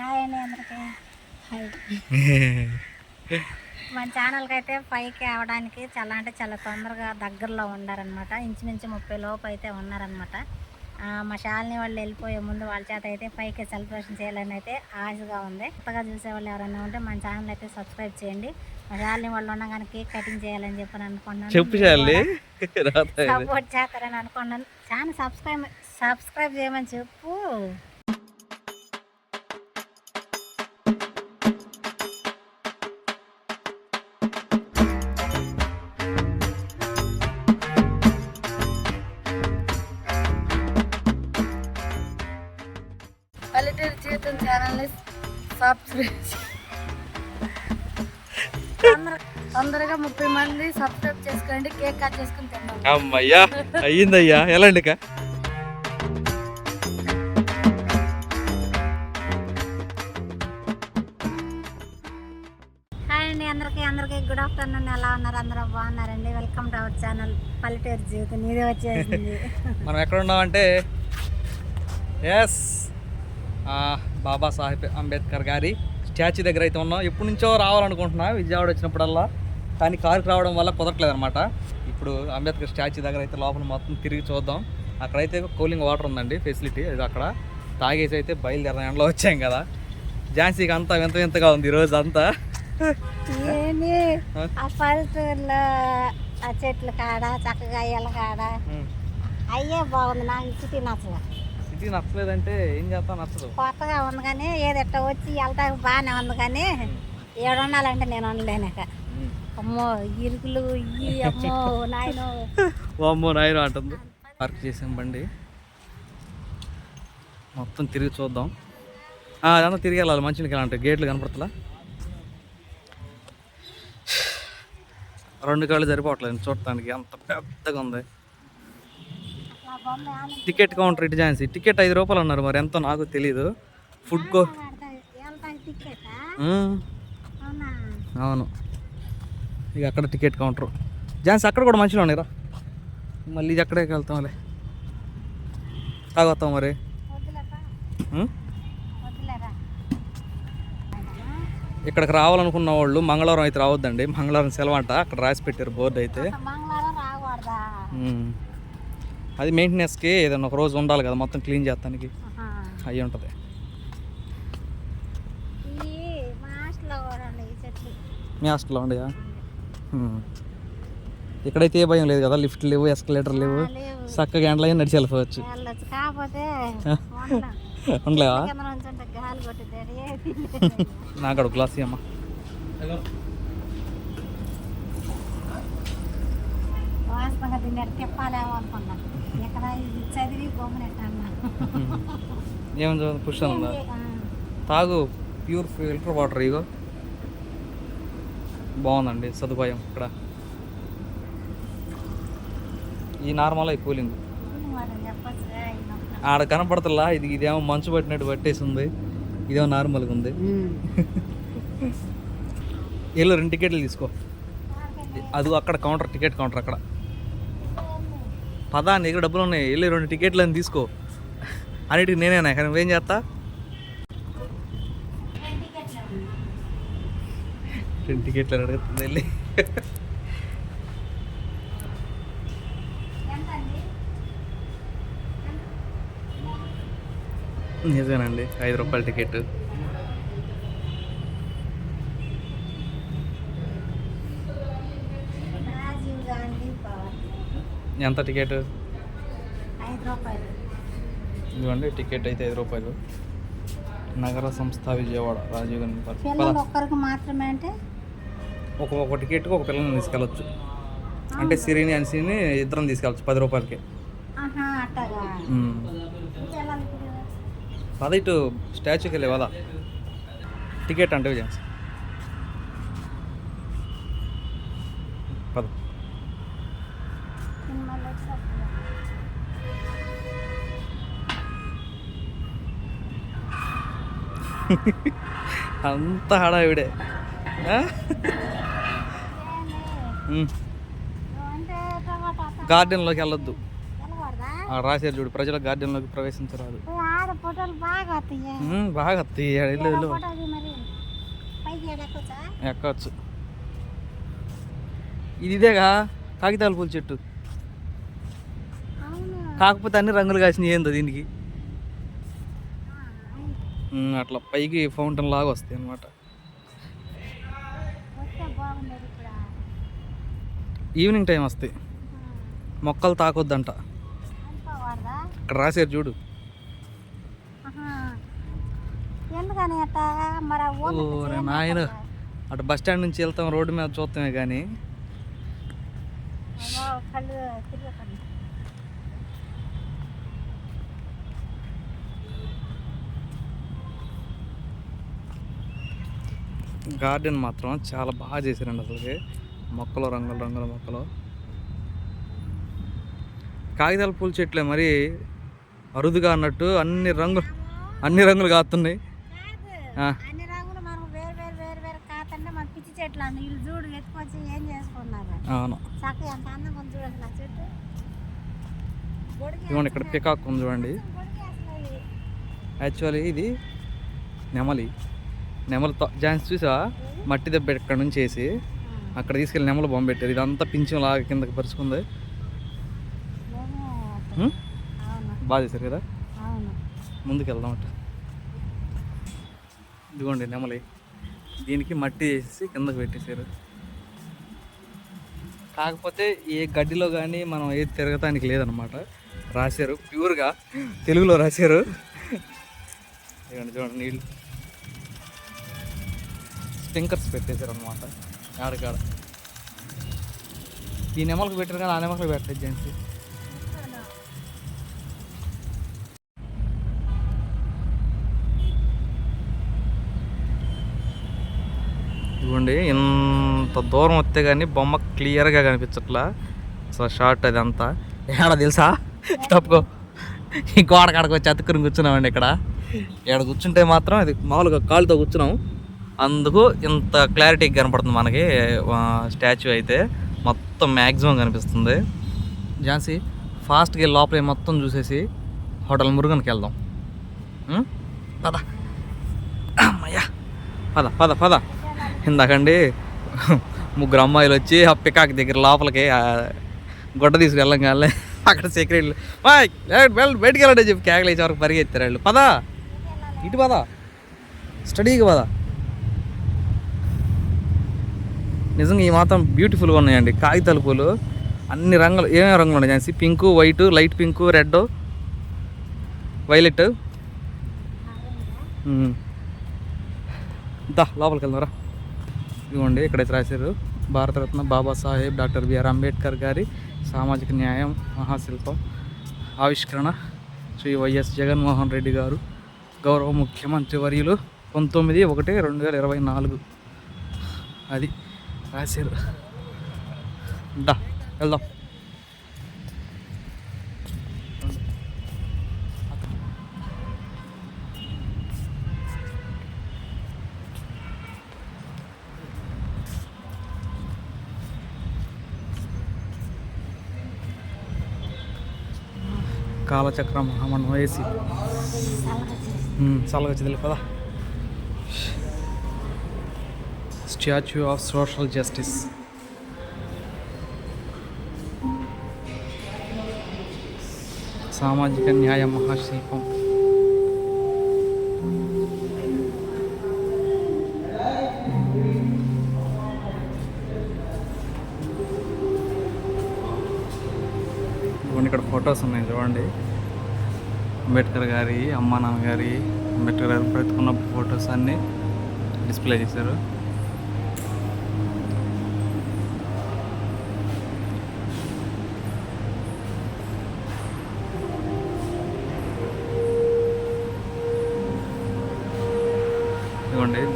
Hi అండి అందరికీ. Hi మన ఛానల్కి అయితే పైకి అవడానికి చాలా అంటే చాలా తొందరగా దగ్గరలో ఉన్నారనమాట ఇంచుమించు ముప్పై లోపు అయితే ఉన్నారనమాట ఆ, మా శాలిని వాళ్ళు వెళ్ళిపోయే ముందు వాళ్ళ చేత అయితే పైకి సెలబ్రేషన్ చేయాలని అయితే ఆశగా ఉంది. కొత్తగా చూసే వాళ్ళు ఎవరైనా ఉంటే మన ఛానల్ అయితే సబ్స్క్రైబ్ చేయండి. మా శాలిని వాళ్ళు ఉండగానే కేక్ కటింగ్ చేయాలని చెప్పి అనుకున్నాను. చెప్పు సపోర్ట్ చేస్తారని అనుకున్నాను. ఛానల్ సబ్స్క్రైబ్ సబ్స్క్రైబ్ చేయమని చెప్పు. పల్లెటూరు జీవితం ఛానల్ని సబ్స్క్రైబ్ తొందర- తొందరగా ముప్పై మంది సబ్స్క్రైబ్ చేసుకోండి కేక్ కట్ చేసుకుని తిన్నాం అమ్మయ్యా అయ్యిందయ్యా. హాయ్ అండి అందరికీ అందరికీ గుడ్ ఆఫ్టర్నూన్ ఎలా ఉన్నారు? అందరూ బాగున్నారండి? వెల్కమ్ టు అవర్ ఛానల్ పల్లెటూరు జీవితం నీదే వచ్చేసింది. మనం ఎక్కడ ఉన్నామంటే ఎస్ బాబా సాహెబ్ అంబేద్కర్ గారి స్టాచ్యూ దగ్గర అయితే ఉన్నాం. ఎప్పటి నుంచో రావాలనుకుంటున్నా. విజయవాడ వచ్చినప్పుడల్లా. కానీ కారుకి రావడం వల్ల కుదరట్లేదు అనమాట ఇప్పుడు అంబేద్కర్ స్టాచ్యూ దగ్గర అయితే లోపల మొత్తం తిరిగి చూద్దాం. అక్కడైతే కూలింగ్ వాటర్ ఉందండి ఫెసిలిటీ ఇది అక్కడ. తాగేసి అయితే బయలుదేరిన ఎండలో వచ్చాం కదా. ఝాన్సీకి అంతా వింత వింతగా ఉంది ఈరోజు అంతా. ఏంటి ఆ? పల్లెటూరులో ఆ చెట్ల కాడ చక్కగా అయ్యల కాడ. అయ్యే బాగుంది నాకు సిటీ నచ్చల ఇది నచ్చలేదంటే ఏం చేస్తా నచ్చదు. కొత్తగా ఉంది కానీ ఏదెట్ట వచ్చి వెళ్తాకు బాగానే ఉంది కానీ ఏడు ఉండాలంటే నేను ఉండలేనాక. అమ్మో ఇరుకులు ఇయ్యి అమ్మో నాయనో. వామ్మో నాయన అంటుంది. పార్క్ చేసాం బండి. మొత్తం తిరిగి చూద్దాం. అదంతా తిరిగి వెళ్ళాలి. మంచిగా అంటే గేట్లు కనపడతలా? రెండు కాళ్ళు సరిపోవట్లేదు. చూడటానికి అంత పెద్దగా ఉంది. టికెట్ కౌంటర్ ఇటు ఝాన్సీ టికెట్ ఐదు రూపాయలు అన్నారు మరి. ఎంతో నాకు తెలియదు ఫుడ్ కో అవునా? ఇక అక్కడ టికెట్ కౌంటర్. ఝాన్సీ అక్కడ కూడా మంచిగా ఉన్నాయిరా మళ్ళీ ఇది అక్కడే వెళ్తాంలే. తాగొస్తాం మరి? ఇక్కడికి రావాలనుకున్న వాళ్ళు మంగళవారం అయితే రావద్దండి. మంగళవారం సెలవు అంట అక్కడ రాసి పెట్టారు బోర్డు అయితే. అది మెయింటెనెన్స్కి ఏదైనా ఒక రోజు ఉండాలి కదా మొత్తం క్లీన్ చేస్తానికి. ఆహా. అయ్యి ఉంటుంది. ఈ మా హాస్టల్లో ఉండయా ఇక్కడైతే ఏ భయం లేదు కదా లిఫ్ట్ లేవు ఎస్కలేటర్ లేవు. చక్కగా ఎండలో అయినా నడిచి వెళ్ళిపోవచ్చు. ఉండలేవా? నాకు గ్లాస్ అమ్మ వాస్తవంగా దీన్ని ఎట్ట తిప్పాలేమో అనుకున్నాను ఇక్కడ ఏమని తాగు. ప్యూర్ ఫిల్టర్ వాటర్ ఇగో. బాగుందండి సదుపాయం ఇక్కడ. ఈ నార్మల్ అయి కూలింగ్ ఆడ కనపడతలా ఇది ఇదేమో మంచు పట్టినట్టు పట్టేసి ఉంది ఇదేమో నార్మల్గా ఉంది. వెళ్ళు రెండు టికెట్లు తీసుకో. అది అక్కడ కౌంటర్ టికెట్ కౌంటర్ అక్కడ. పదా నీ దగ్గర డబ్బులు ఉన్నాయి. వెళ్ళి రెండు టికెట్లు అని తీసుకో. అన్నిటికి నేనేనా కానీ నువ్వేం చేస్తా? రెండు టికెట్లు అని అడుగుతుంది వెళ్ళి. నిజమేనండి. ఐదు రూపాయల టికెట్ రాజీవ్ గాంధీ పవన్ ఎంత టికెట్? ఇదిగోండి టికెట్ అయితే ఐదు రూపాయలు. నగర సంస్థ విజయవాడ రాజీవ్ గాంధీ పార్క్ ఒక్కరికి మాత్రమే అంటే? ఒక ఒక టికెట్కి ఒక పిల్లల్ని తీసుకెళ్ళచ్చు. అంటే సిరిని అన్సిని ఇద్దరం తీసుకెళ్ళచ్చు పది రూపాయలకి. పద ఇటు స్టాచ్యూకి వెళ్ళే పద. టికెట్ అంటే విజయన్స్ అంత హడావిడే గార్డెన్లోకి వెళ్ళొద్దు. రాశారు చూడు ప్రజల గార్డెన్లోకి ప్రవేశించరాదు. బాగా వస్తాయి ఎక్కవచ్చు ఇది ఇదేగా కాగితాల పూల చెట్టు. కాకపోతే అన్ని రంగులు కాసినాయి ఏందో దీనికి. అట్లా పైకి ఫౌంటైన్ లాగా వస్తాయి అనమాట ఈవినింగ్ టైం వస్తాయి. మొక్కలు తాకొద్దంట. ఇక్కడ రాశారు చూడు. నాయన? అటు బస్ స్టాండ్ నుంచి వెళ్తాం రోడ్డు మీద చూస్తామే కానీ అమ్మో, కళ్ళు తిరగకండి గార్డెన్ మాత్రం చాలా బాగా చేశారండి అసలుకి. మొక్కలు రంగుల రంగుల మొక్కలు. కాగితాల పూల చెట్లే మరి. అరుదుగా అన్నట్టు అన్ని రంగులు అన్ని రంగులు కాస్తున్నాయి అవును. ఇక్కడ పికాక్ ఉంది చూడండి. యాక్చువల్లీ ఇది నెమలి. నెమలి జాన్స్ చూసా మట్టి దెబ్బ ఇక్కడ నుంచి వేసి అక్కడ తీసుకెళ్ళి నెమలి బొమ్మ పెట్టారు ఇదంతా పింఛం లాగా కిందకి పరుచుకుంది. బాగా చేశారు కదా? అవును. ముందుకు వెళ్దాం అట్ట ఇదిగోండి నెమలి. దీనికి మట్టి వేసి కిందకు పెట్టేశారు. కాకపోతే ఏ గడ్డిలో కానీ మనం ఏది తిరగటానికి లేదనమాట రాశారు. ప్యూర్గా తెలుగులో రాశారు. చూడండి నీళ్ళు. స్టింకర్స్ పెట్టేశారు అనమాట ఆడకాడ ఈ నెమలకు పెట్టారు కానీ ఆ నెమలకు పెట్టలేదు జెంట్స్. ఇవ్వండి ఇంత దూరం వస్తే కానీ బొమ్మ క్లియర్గా కనిపించట్లా. అసలు షార్ట్ అది అంతా. ఏడ తెలుసా? తప్పుకో. ఈ గోడ కాడకు వచ్చి అతుక్కుని కూర్చున్నామండి ఇక్కడ. ఇక్కడ కూర్చుంటే మాత్రం అది మామూలుగా కాలుతో కూర్చున్నాం. అందుకు ఇంత క్లారిటీగా కనపడుతుంది మనకి స్టాచ్యూ అయితే. మొత్తం మ్యాక్సిమం కనిపిస్తుంది. ఝాన్సీ ఫాస్ట్గా లోపల మొత్తం చూసేసి హోటల్ మురుగన్కి వెళ్దాం. పద. అమ్మయ్యా. పద పద పద. ఇందాకండి ముగ్గురు అమ్మాయిలు వచ్చి ఆ పికాక్ దగ్గర లోపలికి ఆ గుడ్డ తీసుకు వెళ్ళంగానే అక్కడ సెక్యూరిటీలు "ఓయ్, బయటికి వెళ్ళండి" చెప్పి కేకలు వరకు పరిగెత్తారు వాళ్ళు. పదా. ఇటు పదా. స్టడీకి పదా. నిజంగా ఈ మాత్రం బ్యూటిఫుల్గా ఉన్నాయండి. కాగితాల పూలు అన్ని రంగులు ఏమేమి రంగులు ఉన్నాయి Jhansi? Pink white light pink red violet. దా లోపలికి వెళ్దారా ఇదిగోండి ఇక్కడైతే రాశారు. భారతరత్న బాబాసాహెబ్ డాక్టర్ బిఆర్ అంబేద్కర్ గారి సామాజిక న్యాయం మహాశిల్పం ఆవిష్కరణ శ్రీ వైఎస్ జగన్మోహన్ రెడ్డి గారు గౌరవ ముఖ్యమంత్రి వర్యులు పంతొమ్మిది ఒకటి రెండు వేల ఇరవై నాలుగు. అది. రాశారు దా వెళ్దాం. కాలచక్రం మనం వేసి చల్లగా చదివి పదా స్టాచ్యూ ఆఫ్ సోషల్ జస్టిస్ సామాజిక న్యాయ మహాశిల్పం ఇక్కడ ఫొటోస్ ఉన్నాయి చూడండి. అంబేద్కర్ గారి అమ్మానాన్న గారి అంబేద్కర్ గారు బ్రతుకున్నప్పుడు ఫొటోస్ అన్నీ డిస్ప్లే చేశారు.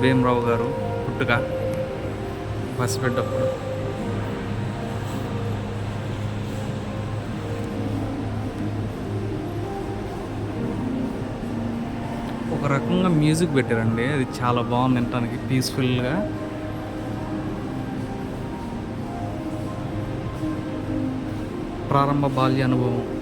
భీమరావు గారు పుట్టుక పసిపెట్టప్పుడు ఒక రకంగా మ్యూజిక్ పెట్టారండి. అది చాలా బాగుంది వినటానికి పీస్ఫుల్గా. ప్రారంభ బాల్య అనుభవం.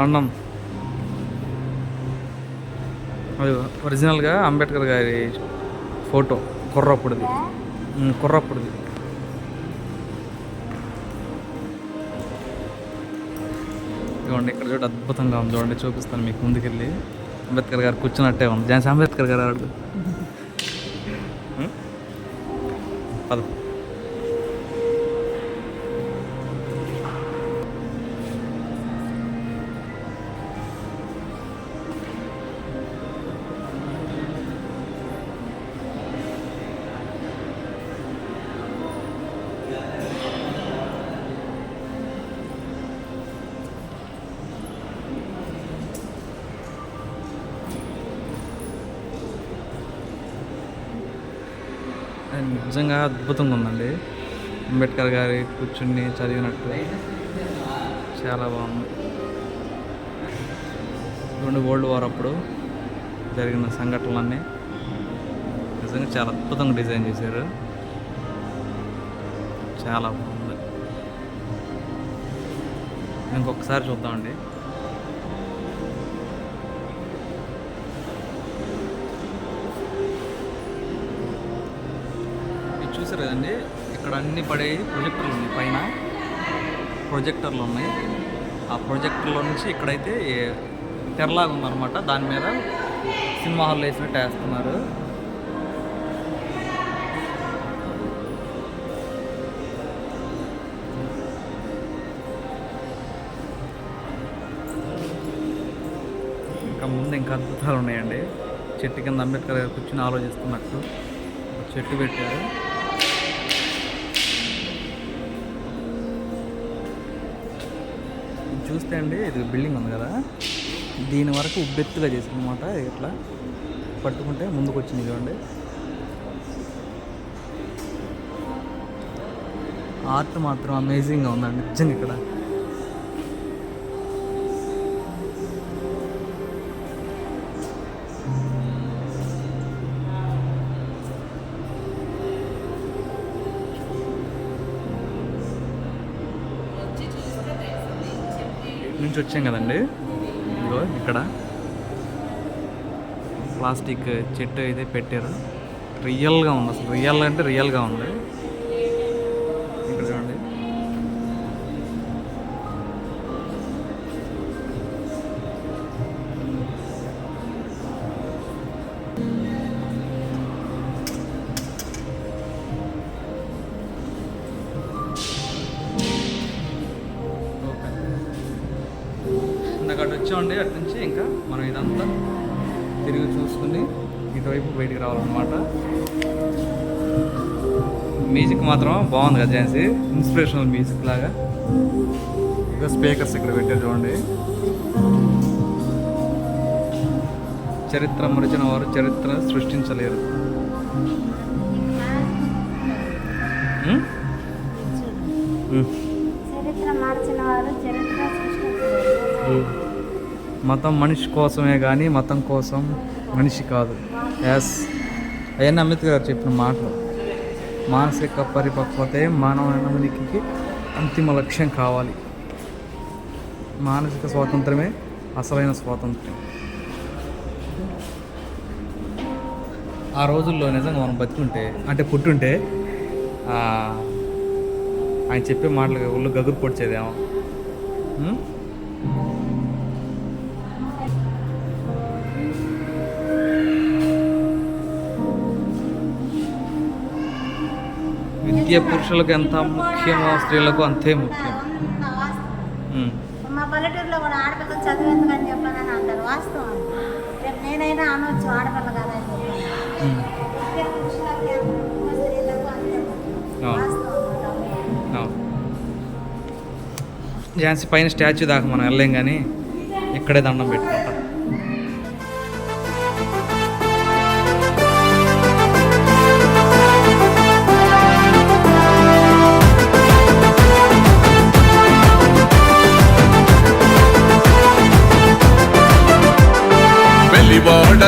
లండన్. అది ఒరిజినల్గా అంబేద్కర్ గారి ఫోటో కుర్రప్పుడుది కుర్రప్పుడుది ఇదిగోండి ఇక్కడ చూడండి అద్భుతంగా ఉంది చూడండి చూపిస్తాను మీకు ముందుకెళ్ళి. అంబేద్కర్ గారు కూర్చున్నట్టే ఉంది. జాన్స్ అంబేద్కర్ గారు అడుగు పద. అండ్ నిజంగా అద్భుతంగా ఉందండి. అంబేద్కర్ గారి కూర్చుని చదివినట్టు. చాలా బాగుంది. రెండు వరల్డ్ వార్ అప్పుడు జరిగిన సంఘటనలన్నీ. నిజంగా చాలా అద్భుతంగా డిజైన్ చేశారు. చాలా బాగుంది. ఇంకొకసారి చూద్దామండి. కదండి? ఇక్కడ అన్ని పడే ప్రొజెక్టర్లు ఉన్నాయి. పైన ప్రొజెక్టర్లు ఉన్నాయి. ఆ ప్రొజెక్టర్లో నుంచి ఇక్కడైతే తెరలాగా ఉందన్నమాట. దాని మీద సినిమా హాల్లో వేసినట్టు వేస్తున్నారు ఇంకా ముందు ఇంకా అద్భుతాలు ఉన్నాయండి. చెట్టు కింద అంబేద్కర్ గారు కూర్చుని ఆలోచిస్తున్నట్టు చెట్టు పెట్టారు. చూస్తే అండి ఇది బిల్డింగ్ ఉంది కదా. దీని వరకు ఉబ్బెత్తుగా చేసింది అనమాట ఇట్లా పట్టుకుంటే ముందుకు వచ్చింది చూడండి. ఆర్ట్ మాత్రం అమేజింగ్గా ఉందండి నిజంగా ఇక్కడ. నుంచి వచ్చాం కదండి. ఇదిగో ఇక్కడ. ప్లాస్టిక్ చెట్టు అయితే పెట్టారు. రియల్గా ఉంది అసలు రియల్ అంటే రియల్గా ఉంది. వచ్చామండి అటు నుంచి. ఇంకా మనం ఇదంతా తిరిగి చూసుకుని ఇటువైపు బయటికి రావాలన్నమాట. మ్యూజిక్ మాత్రం బాగుంది కదా ఝాన్సీ? ఇన్స్పిరేషనల్ మ్యూజిక్ లాగా. ఇంకా స్పీకర్స్ ఇక్కడ పెట్టారు చూడండి. చరిత్ర మరిచిన వారు చరిత్ర సృష్టించలేరు. చరిత్ర మార్చిన వారు చరిత్ర సృష్టించలేదు మతం మనిషి కోసమే కానీ మతం కోసం మనిషి కాదు. ఎస్ అవన్నీ అంబేద్కర్ గారు చెప్పిన మాటలు. మానసిక పరిపక్వతే మానవానికి అంతిమ లక్ష్యం కావాలి. మానసిక స్వాతంత్రమే అసలైన స్వాతంత్రం ఆ రోజుల్లో నిజంగా మనం బతుకుంటే అంటే పుట్టుంటే ఆయన చెప్పే మాటలు ఒళ్ళు గగురు పొడిచేదేమో. విద్య పురుషులకు ఎంత ముఖ్యమో స్త్రీలకు అంతే ముఖ్యం. మా పల్లెటూరులో కూడా ఆడపిల్లలు చదివేందుకని చెప్పానని అంటారు వాస్తవం. రేపు నేనైనా అనొచ్చు ఆడపిల్ల కదా. ఝాన్సీ పైన స్టాచ్యూ దాకా మనం వెళ్ళలేం కానీ ఇక్కడే దండం పెట్టుకుంటాం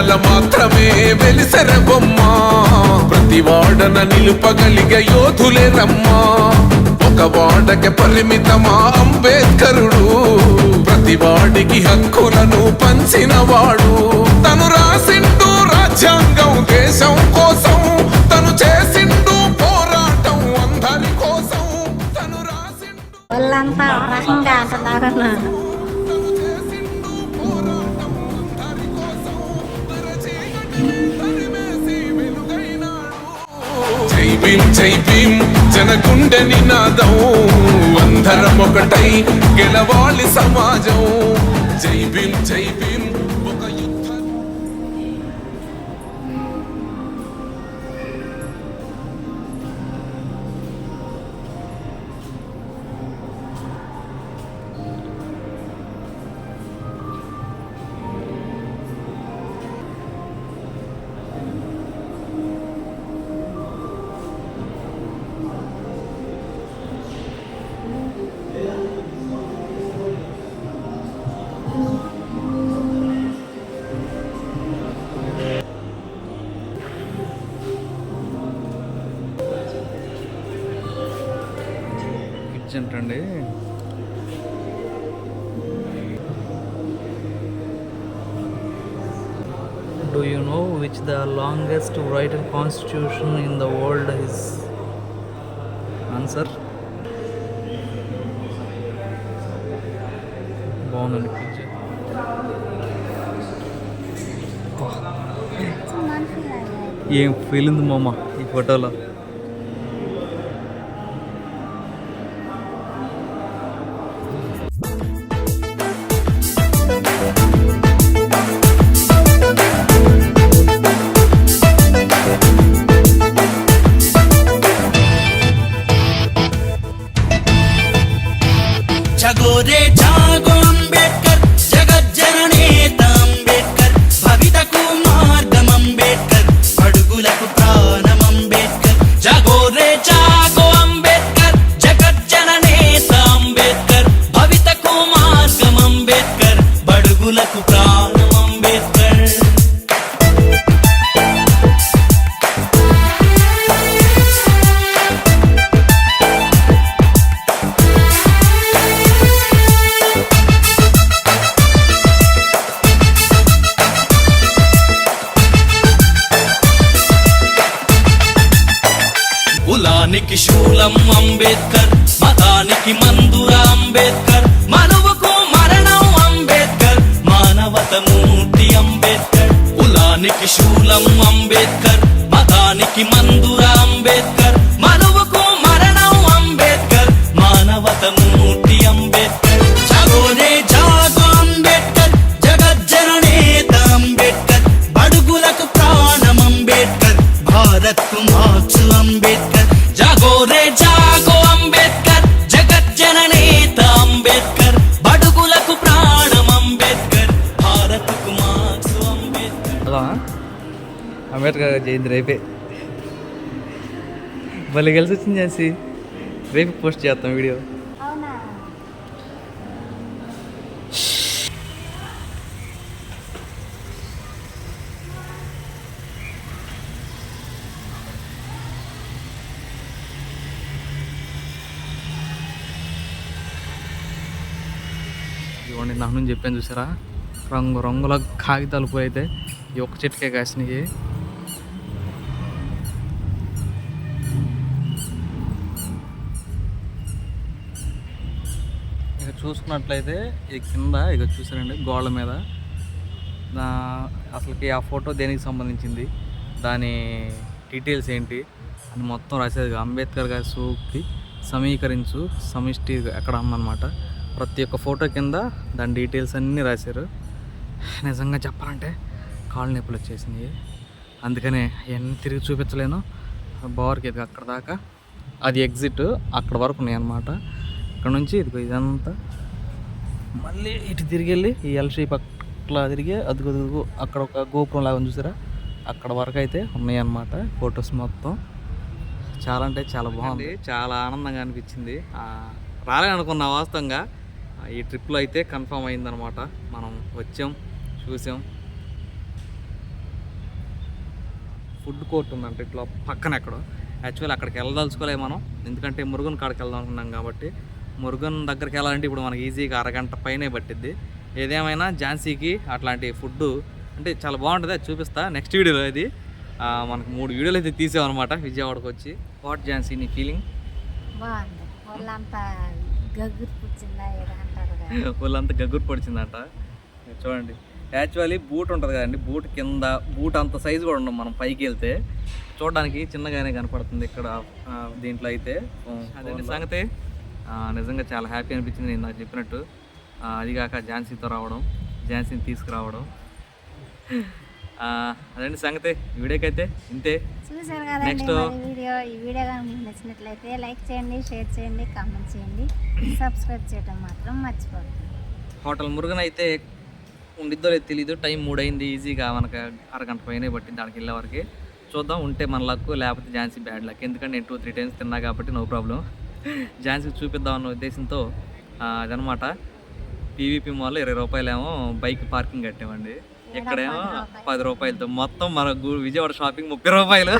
వెలివాడల మాత్రమే వెలిసెర బొమ్మ ప్రతి వాడన నిలుపగలిగే యోధులే రమ్మా. ఒక వాడకి పరిమితమా అంబేద్కరుడు. ప్రతి వాడికి హక్కులను పంచినవాడు. తను రాసిండు రాజ్యాంగం దేశం కోసం. తను చేసిండు పోరాటం అందరి కోసం. తను రాసిండు వాళ్ళంతా రకంగా అంటున్నారు భీం జై భీం జనగుండె నినాదం అందరం ఒకటై గెలవాలి సమాజం. జై భీం జై భీం అర్జెంట్ అండి do you know which the longest written constitution in the world is answer బాగుందండి ఏం ఫీల్ ఉంది మామ ఈ ఫోటోలో మతానికి మందుర అంబేద్కర్ మనువుకు మరణం అంబేద్కర్ మానవత మూర్తి అంబేద్కర్ కులానికి శూలం అంబేద్కర్ మతానికి మందు రేపే. మళ్ళీ కలిసి వచ్చింది చేసి రేపు పోస్ట్ చేస్తాం వీడియో. ఇవ్వండి నా నుంచి చెప్పాను చూసారా? రంగు రంగుల కాగితాలు పూలు అయితే ఈ ఒక్క చెట్టుకే కాసినాయి ఇక చూసుకున్నట్లయితే ఈ కింద ఇక చూసారండి గోడల మీద. నా అసలుకి ఆ ఫోటో దేనికి సంబంధించింది? దాని డీటెయిల్స్ ఏంటి? అని మొత్తం రాసేది అంబేద్కర్ గారి సూక్తి సమీకరించు సమిష్టి ఎక్కడ అన్నమాట ప్రతి ఒక్క ఫోటో కింద దాని డీటెయిల్స్ అన్నీ రాశారు. నిజంగా చెప్పాలంటే కాళ్ళు నొప్పులు వచ్చేసింది అందుకనే అవన్నీ తిరిగి చూపించలేను. బావర్కి ఇది అక్కడ దాకా. అది ఎగ్జిట్ అక్కడ వరకు ఉన్నాయి అనమాట ఇక్కడ నుంచి ఇదిగో ఇదంతా మళ్ళీ ఇటు తిరిగి వెళ్ళి ఈ ఎల్ షేప్ అట్లా తిరిగి అదుగు అదుగు అక్కడ ఒక గోపురం లాగా ఉంది చూసారా? అక్కడ వరకు అయితే ఉన్నాయి అన్నమాట ఫొటోస్ మొత్తం. చాలా అంటే చాలా బాగుంది. చాలా ఆనందంగా అనిపించింది. రాలేదనుకున్నా వాస్తవంగా. ఈ ట్రిప్లో అయితే కన్ఫర్మ్ అయిందనమాట మనం వచ్చాం చూసాం. ఫుడ్ కోర్ట్ ఉందంట ఇట్లా పక్కన ఎక్కడో. యాక్చువల్ అక్కడికి వెళ్ళదలుచుకోలే మనం. ఎందుకంటే మురుగుని కాడికి వెళ్దాం అనుకున్నాం కాబట్టి. మురుగన్ దగ్గరికి వెళ్ళాలంటే ఇప్పుడు మనకి ఈజీగా అరగంట పైనే పట్టిద్ది. ఏదేమైనా ఝాన్సీకి అట్లాంటి ఫుడ్ అంటే చాలా బాగుంటుంది అది చూపిస్తా. నెక్స్ట్ వీడియోలో ఇది. మనకు మూడు వీడియోలు అయితే తీసామన్నమాట విజయవాడకు వచ్చి. వాట్ ఝాన్సీ నీ ఫీలింగ్ వాళ్ళంతా గగ్గురు పడిచిందంట. చూడండి. యాక్చువల్లీ బూట్ ఉంటుంది కదండి బూట్ కింద బూట్ అంత సైజు కూడా ఉండదు మనం పైకి వెళ్తే. చూడడానికి చిన్నగానే కనపడుతుంది ఇక్కడ దీంట్లో అయితే. అదండి సంగతి? నిజంగా చాలా హ్యాపీ అనిపించింది నేను నాకు చెప్పినట్టు. అది కాక ఝాన్సీతో రావడం ఝాన్సీని తీసుకురావడం. అదండి సంగతి. ఈ వీడియోకి అయితే ఇంతే చూసారు Next. మరి వీడియో. ఈ వీడియో కానీ మీకు నచ్చినట్లయితే లైక్ చేయండి షేర్ చేయండి కామెంట్ చేయండి. సబ్స్క్రైబ్ చేయడం మాత్రం మర్చిపోకండి హోటల్ మురుగన్ అయితే ఉండిద్దో లేదో తెలీదు. టైం మూడైంది ఈజీగా మనకు అరగంట పైనే పట్టింది అక్కడికి వెళ్ళే వరకు. చూద్దాం ఉంటే మన లక్ లేకపోతే ఝాన్సీ బ్యాడ్ లక్. ఎందుకంటే నేను టూ త్రీ టైమ్స్ తిన్నా కాబట్టి నో ప్రాబ్లం. ఝాన్సీకి చూపిద్దాం అన్న ఉద్దేశంతో అదనమాట పీవీపీ మాల్లో ఇరవై రూపాయలేమో బైక్ పార్కింగ్ కట్టామండి ఇక్కడేమో పది రూపాయలతో మొత్తం మన విజయవాడ షాపింగ్ ముప్పై రూపాయలు.